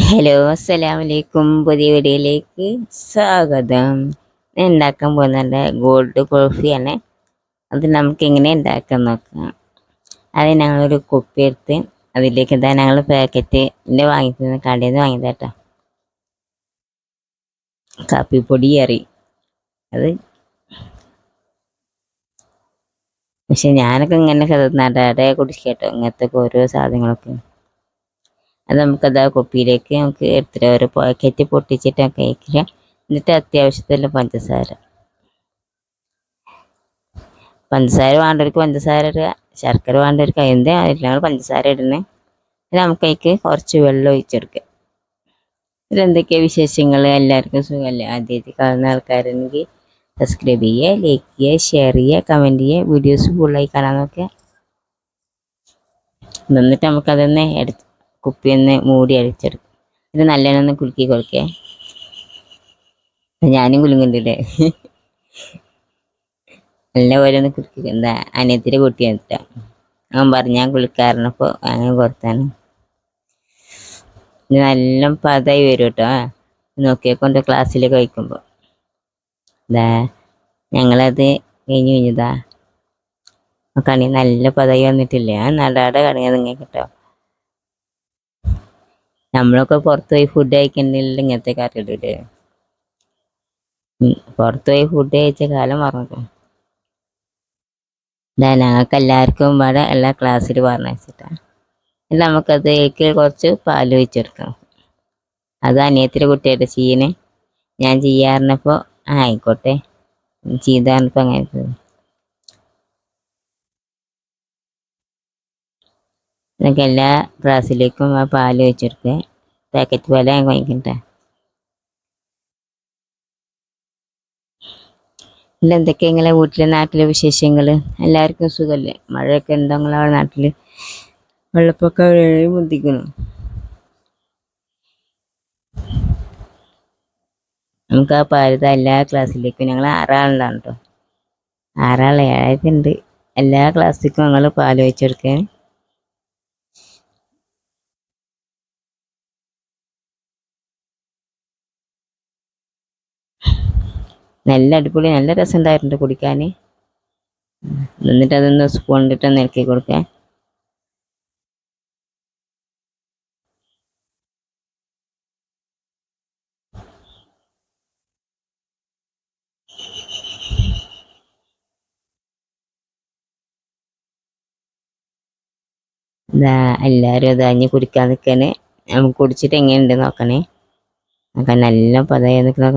Hello അസ്സലാമു അലൈക്കും പുതിയ വീഡിയോയിലേക്ക് സ്വാഗതം. ഞാൻ ഉണ്ടാക്കാൻ പോകുന്നുണ്ട് ഗോൾഡ് കോഫിയാണ് അത് നമുക്ക് എങ്ങനെ ഉണ്ടാക്കാൻ നോക്കാം. അത് ഞങ്ങളൊരു കുപ്പി എടുത്ത് അതിലേക്ക് ഇതാ ഞങ്ങൾ പാക്കറ്റിന്റെ വാങ്ങിക്കുന്ന കടയിൽ നിന്ന് വാങ്ങിയത് കേട്ടോ കാപ്പിപ്പൊടി ഏറി അത് പക്ഷെ ഞാനൊക്കെ ഇങ്ങനെ നടാടെ കുടിക്കട്ടോ. ഇങ്ങനത്തെ ഓരോ സാധനങ്ങളൊക്കെ. അത് നമുക്കത് ആ കുപ്പിയിലേക്ക് നമുക്ക് എടുത്തിട്ട് ഒരു പാക്കറ്റ് പൊട്ടിച്ചിട്ട് കഴിക്കുക എന്നിട്ട് അത്യാവശ്യത്തിലുള്ള പഞ്ചസാര. പഞ്ചസാര വേണ്ടവർക്ക് പഞ്ചസാര ഇടുക ശർക്കര വേണ്ടവർക്ക് അതിന്റെ ഞങ്ങൾ പഞ്ചസാര ഇടുന്നത് നമുക്ക് അതിക്ക് കുറച്ച് വെള്ളം ഒഴിച്ചെടുക്കുക ഇതെന്തൊക്കെയാണ് വിശേഷങ്ങൾ എല്ലാവർക്കും സുഖമല്ലേ? ആദ്യമായിട്ട് കാണുന്ന ആൾക്കാരുണ്ടെങ്കിൽ സബ്സ്ക്രൈബ് ചെയ്യുക ലൈക്ക് ചെയ്യുക ഷെയർ ചെയ്യുക കമന്റ് ചെയ്യുക. വീഡിയോസ് ഫുള്ളായി കാണാൻ നോക്കുക. എന്നിട്ട് നമുക്കതൊന്ന് എടുത്ത് കുപ്പി ഒന്ന് മൂടി അടിച്ചെടുക്കും. ഇത് നല്ലോണം ഒന്ന് കുലുക്കി കൊടുക്കേ. ഞാനും കുലുങ്ങുന്നുണ്ട്. നല്ല പോലെ ഒന്ന് കുലുക്കി. എന്താ അനിയത്തിന്റെ കുട്ടി എന്നിട്ടാ അവൻ പറഞ്ഞു ഞാൻ കുളിക്കാറിനപ്പോൾ അങ്ങനെ കൊടുത്താണ്. നല്ല പതായി വരും കേട്ടോ. നോക്കിയേക്കൊണ്ട് ക്ലാസ്സിലേക്ക് വയ്ക്കുമ്പോൾ ഇതാ ഞങ്ങളത് കഴിഞ്ഞ് കഴിഞ്ഞതാ. കണി നല്ല പതായി വന്നിട്ടില്ലേ? ആ നടാടെ കണിയത് നിങ്ങൾക്ക് കേട്ടോ നമ്മളൊക്കെ പുറത്ത് പോയി ഫുഡ് കഴിക്കുന്നില്ല ഇങ്ങനത്തെ കാര്യം പുറത്ത് പോയി ഫുഡ് കഴിച്ച കാലം മറന്നു. ഞങ്ങൾക്ക് എല്ലാവർക്കും ഇവിടെ എല്ലാ ക്ലാസ്സിൽ പറഞ്ഞിട്ടാണ് നമുക്കത് നമുക്കതിലേക്ക് കുറച്ച് പാൽ വെച്ചെടുക്കാം അത് അനിയത്തിന്റെ കുട്ടിയുടെ ചീന് ഞാൻ ചെയ്യാറിനപ്പോൾ ആയിക്കോട്ടെ. ചെയ്താറിനപ്പോൾ അങ്ങനെ. എന്നൊക്കെ എല്ലാ ഗ്ലാസ്സിലേക്കും ആ പാൽ ഒഴിച്ചെടുക്കുക പാക്കറ്റ് പാല ഞാൻ വാങ്ങിക്കട്ടെ. പിന്നെ എന്തൊക്കെ നിങ്ങളെ വീട്ടിലെ നാട്ടിലെ വിശേഷങ്ങൾ എല്ലാവർക്കും സുഖമല്ലേ മഴയൊക്കെ ഉണ്ടോ നിങ്ങളെ നാട്ടിൽ വെള്ളപ്പൊക്കം ബുദ്ധിക്കുന്നു നമുക്ക് ആ പാലത്തെ എല്ലാ ക്ലാസ്സിലേക്കും ഞങ്ങൾ ആറാളുണ്ടാണ് കേട്ടോ ആറാൾ ഏഴായിട്ടുണ്ട് എല്ലാ ക്ലാസ്സിലേക്കും ഞങ്ങൾ പാൽ വെച്ചെടുക്കാൻ നല്ല അടിപൊളി നല്ല രസം ഉണ്ടായിട്ടുണ്ട് കുടിക്കാൻ എന്നിട്ട് അതൊന്ന് സ്പൂൺ ഇട്ട് നിലക്കി കൊടുക്കാൻ ഇതാ എല്ലാവരും അത് അഞ്ഞ് കുടിക്കാൻ നിൽക്കണേ നമുക്ക് കുടിച്ചിട്ട് എങ്ങനെയുണ്ട് നോക്കണേ. നോക്കാൻ നല്ല പതയാ നിൽക്കുന്ന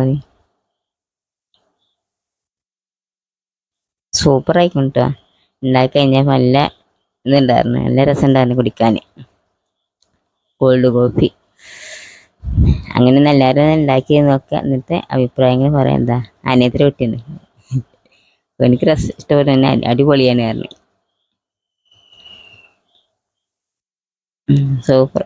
സൂപ്പർ ആയിക്കും കേട്ടോ ഉണ്ടാക്കി കഴിഞ്ഞാൽ നല്ല ഇതുണ്ടായിരുന്നു. നല്ല രസം ഉണ്ടായിരുന്നു കുടിക്കാൻ. കോൾഡ് കോഫി അങ്ങനെ എല്ലാവരും ഉണ്ടാക്കി നോക്കുക. എന്നിട്ട് അഭിപ്രായങ്ങൾ പറയാം. എന്താ? അനിയത്തിൽ കുട്ടിയുണ്ട്. എനിക്ക് രസം ഇഷ്ടപ്പെട്ടു അടിപൊളിയാണ് കാരണം സൂപ്പർ.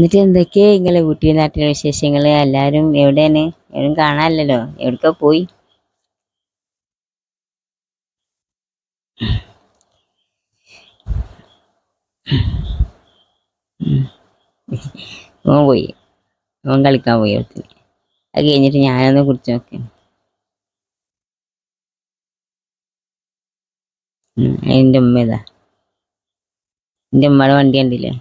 എന്നിട്ട് എന്തൊക്കെയാ നിങ്ങളെ വീട്ടിൽ നാട്ടിലെ വിശേഷങ്ങൾ എല്ലാവരും എവിടെയാണ്? എവിടെയും കാണാനല്ലോ എവിടേക്കോ പോയി? ഓൻ പോയി. ഓൻ കളിക്കാൻ പോയി അടുത്ത് അത് കഴിഞ്ഞിട്ട് ഞാനൊന്ന് കുറിച്ച് നോക്കി. എന്റെ ഉമ്മ ഇതാ. എന്റെ ഉമ്മയുടെ വണ്ടി കണ്ടില്ലേ?